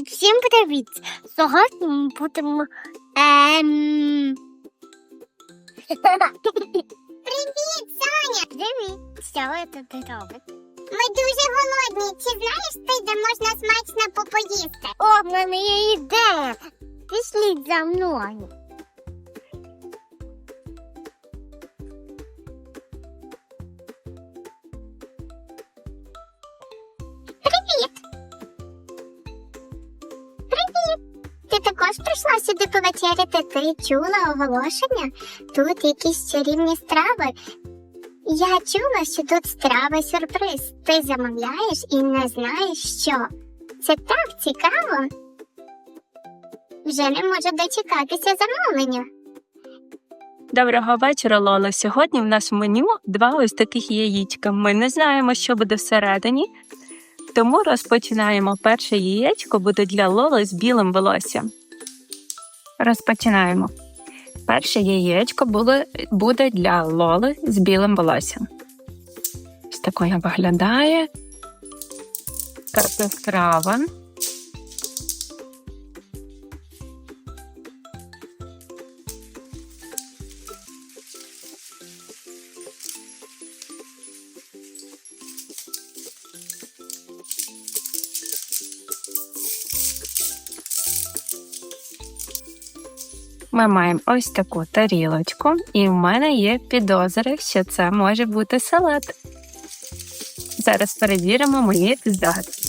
Всім привіт! Сьогодні ми будемо. Ем... Привіт, Соня! Привіт! Що ви тут робите? Ми дуже голодні. Чи знаєш ти, де можна смачно попоїсти? О, в мене є ідея. Пішліть за мною. Сюди повечеряти? Ти чула оголошення? Тут якісь чарівні страви. Я чула, що тут страва сюрприз. Ти замовляєш і не знаєш що. Це так цікаво. Вже не можу дочекатися замовлення. Доброго вечора, Лола. Сьогодні в нас в меню два ось таких яєчка. Ми не знаємо, що буде всередині, тому розпочинаємо. Перше яєчко буде для Лоли з білим волоссям. Розпочинаємо. Перше яєчко буде, для Лоли з білим волоссям. Ось такою виглядає. Так Ми маємо ось таку тарілочку, і в мене є підозри, що це може бути салат. Зараз перевіримо мої здогадки.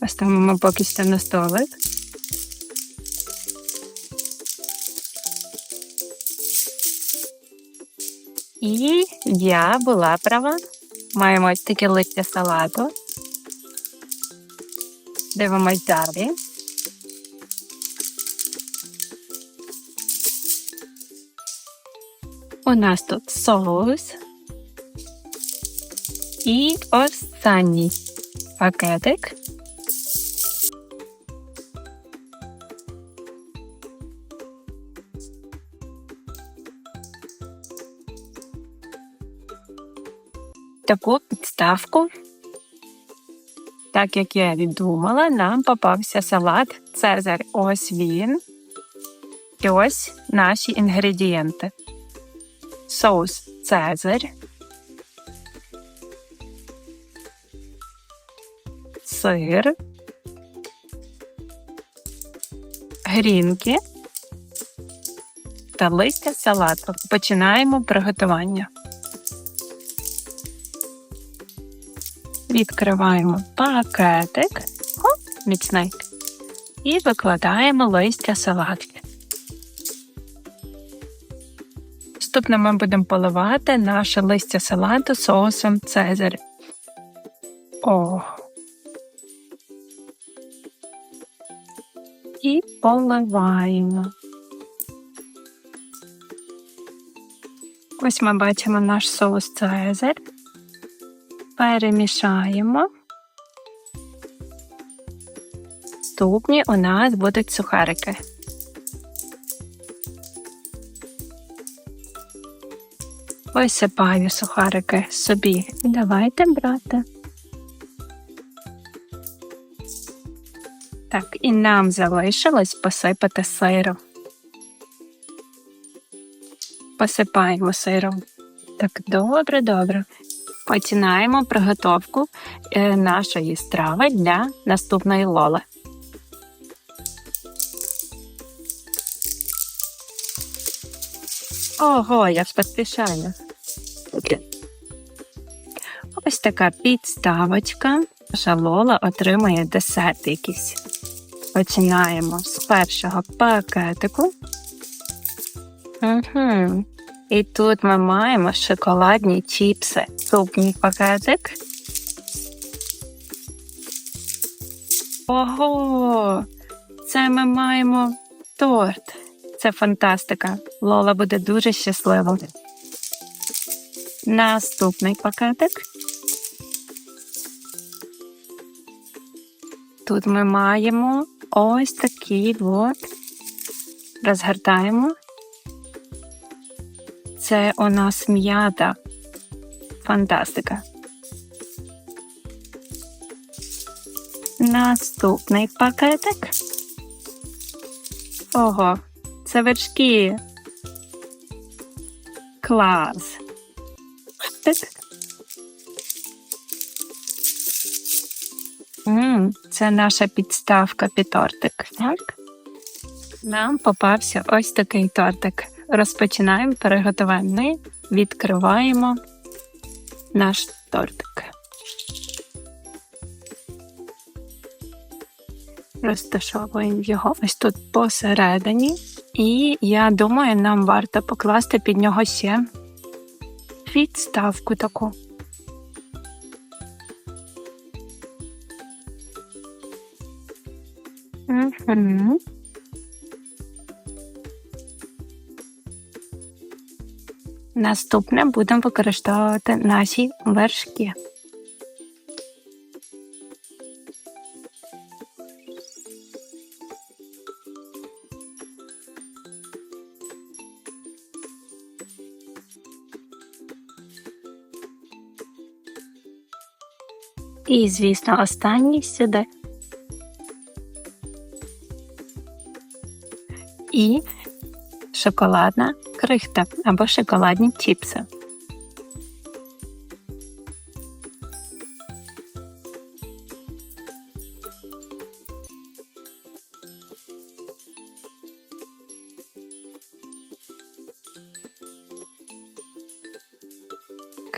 Поставимо поки що на столик. І я була права. Маємо ось таке листя салату. Дивимось далі. У нас тут соус. І останній пакетик. Таку підставку. Так як я і думала, нам попався салат Цезар. Ось він. І ось наші інгредієнти. Соус Цезар. Сир. Грінки та листя салату. Починаємо приготування. Відкриваємо пакетик, О, міцний, і викладаємо листя салатки. Наступно ми будемо поливати наше листя салату соусом Цезарь. О. І поливаємо. Ось ми бачимо наш соус Цезарь перемішаємо. Наступні у нас будуть сухарики. Висипаю сухарики собі. Давайте брати. Так, і нам залишилось посипати сиром. Посипаємо сиром. Так, добре, добре починаємо приготовку е, нашої страви для наступної лоли. Ого, я ж поспішаю. Ось така підставочка. Наша лола отримує десерт якийсь. Починаємо з першого пакетику. Угу. І тут ми маємо шоколадні чіпси. Супній пакетик. Ого! Це ми маємо торт. Це фантастика. Лола буде дуже щаслива. Наступний пакетик. тут ми маємо ось такий от. Розгортаємо. Це у нас м'ята. Фантастика. Наступний пакетик. Ого, це вершки. Клас. Так. М, Це наша підставка під тортик. Так. Нам попався ось такий тортик. Розпочинаємо приготування. Відкриваємо наш тортик. Розташовуємо його ось тут посередині. І я думаю, нам варто покласти під нього ще підставку таку. Угу. Наступне будемо використовувати наші вершки. І, звісно, останній сюди. І шоколадна крихта або шоколадні чіпси.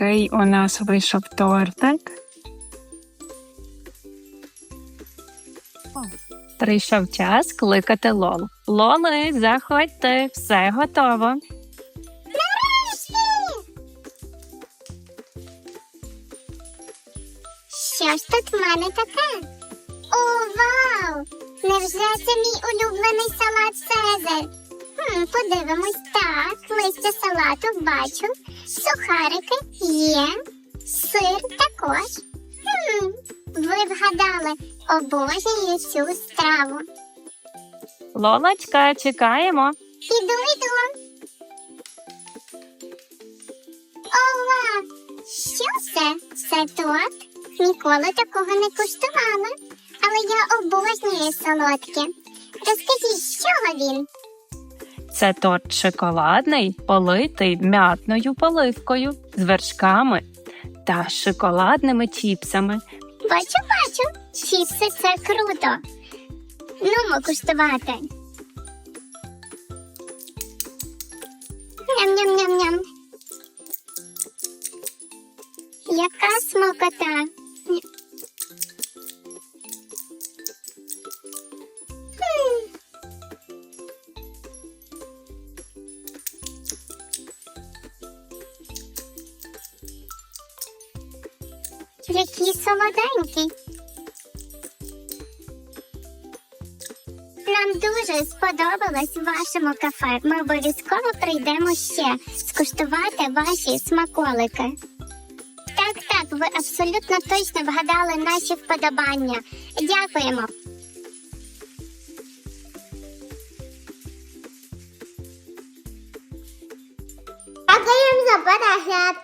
Такий у нас вийшов тортик. Прийшов час кликати Лолу. Лоли, заходьте, все готово. Що ж тут в мене таке? О, вау! Невже це мій улюблений салат Цезар? Хм, подивимось так. Листя салату бачу. Сухарики є. Сир також. Хм, ви вгадали, обожнюю цю страву. Лолочка, чекаємо. Іду, іду. Ова! Що це? Це торт? Ніколи такого не куштувала. Але я обожнюю солодке. Розкажіть, з чого він? Це торт шоколадний, политий м'ятною поливкою з вершками та шоколадними чіпсами. Бачу, бачу. Чіпси це круто. Ну, куштувати. Ням-ням-ням-ням. Яка смакота. який солоденький. Нам дуже сподобалось в вашому кафе. Ми обов'язково прийдемо ще скуштувати ваші смаколики. Так, так, ви абсолютно точно вгадали наші вподобання. Дякуємо. Дякуємо за перегляд.